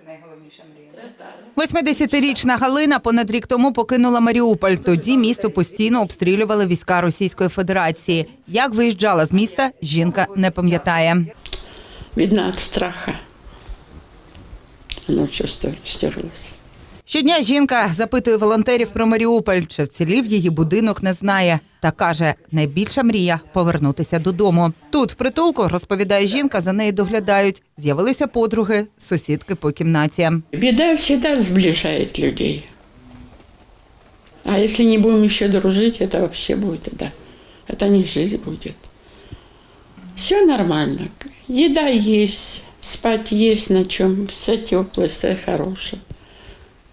це найголовніша мрія. 80-річна Галина понад рік тому покинула Маріуполь. Тоді місто постійно обстрілювали війська Російської Федерації. Як виїжджала з міста, жінка не пам'ятає. Видно от страха. Оно все стерлось. Щодня жінка запитує волонтерів про Маріуполь, чи вцілів її будинок, не знає. Та каже, найбільша мрія повернутися додому. Тут, в притулку, розповідає жінка, за нею доглядають. З'явилися подруги, сусідки по кімнаті. Беда всегда сближает людей. А если не будем еще дружить, это вообще будет, да. Это не жизнь будет. Все нормально. Еда есть, спать есть на чем, все теплое, все хорошее.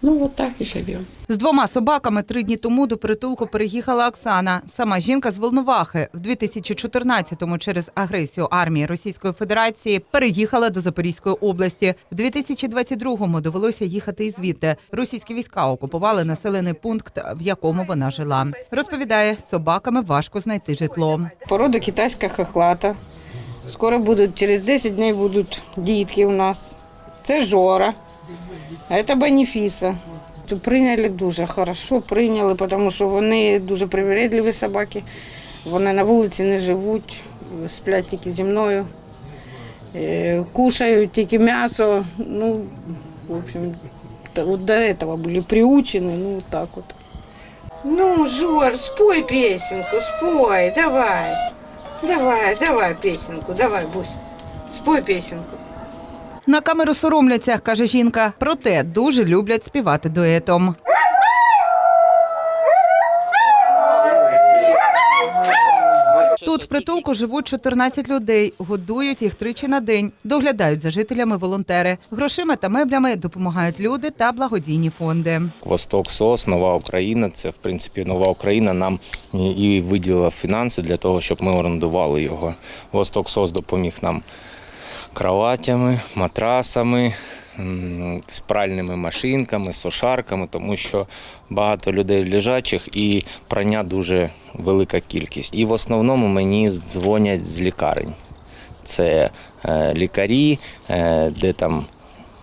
Ну, вот так и живем. З двома собаками три дні тому до притулку переїхала Оксана. Сама жінка з Волновахи. В 2014-му через агресію армії Російської Федерації переїхала до Запорізької області. В 2022-му довелося їхати і звідти. Російські війська окупували населений пункт, в якому вона жила. Розповідає, з собаками важко знайти житло. Порода китайська хохлата. Скоро будуть, через 10 днів будуть дітки у нас. Це Жора, це Беніфіса. Прийняли дуже хорошо, прийняли, тому що вони дуже привередливі собаки. Вони на вулиці не живуть, сплять тільки зі мною, е, кушають тільки м'ясо. Ну, в общем, от до этого були приучені, ну вот так от. Ну, Жор, спой песенку, спой, давай. Давай, давай песенку, давай, Бусь. Спой песенку. На камеру соромляться, каже жінка. Проте дуже люблять співати дуетом. Тут в притулку живуть 14 людей, годують їх тричі на день, доглядають за жителями волонтери. Грошима та меблями допомагають люди та благодійні фонди. Восток СОС, Нова Україна. Це в принципі нова Україна нам і- виділила фінанси для того, щоб ми орендували його. Восток СОС допоміг нам кроватями, матрасами, з пральними машинками, сушарками, тому що багато людей лежачих і прання дуже велика кількість. І в основному мені дзвонять з лікарень. Це е, лікарі, е, де там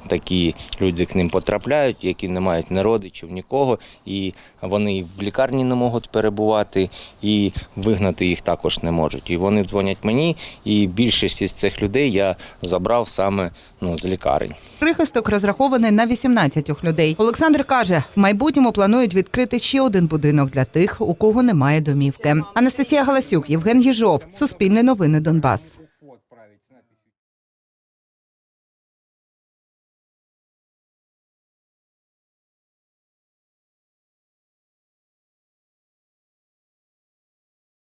такі люди к ним потрапляють, які не мають ні родичів, нікого, і вони в лікарні не можуть перебувати, і вигнати їх також не можуть. І вони дзвонять мені, і більшість із цих людей я забрав саме ну, з лікарень. Прихисток розрахований на 18 людей. Олександр каже, в майбутньому планують відкрити ще один будинок для тих, у кого немає домівки. Анастасія Галасюк, Євген Єжов, Суспільне новини Донбас.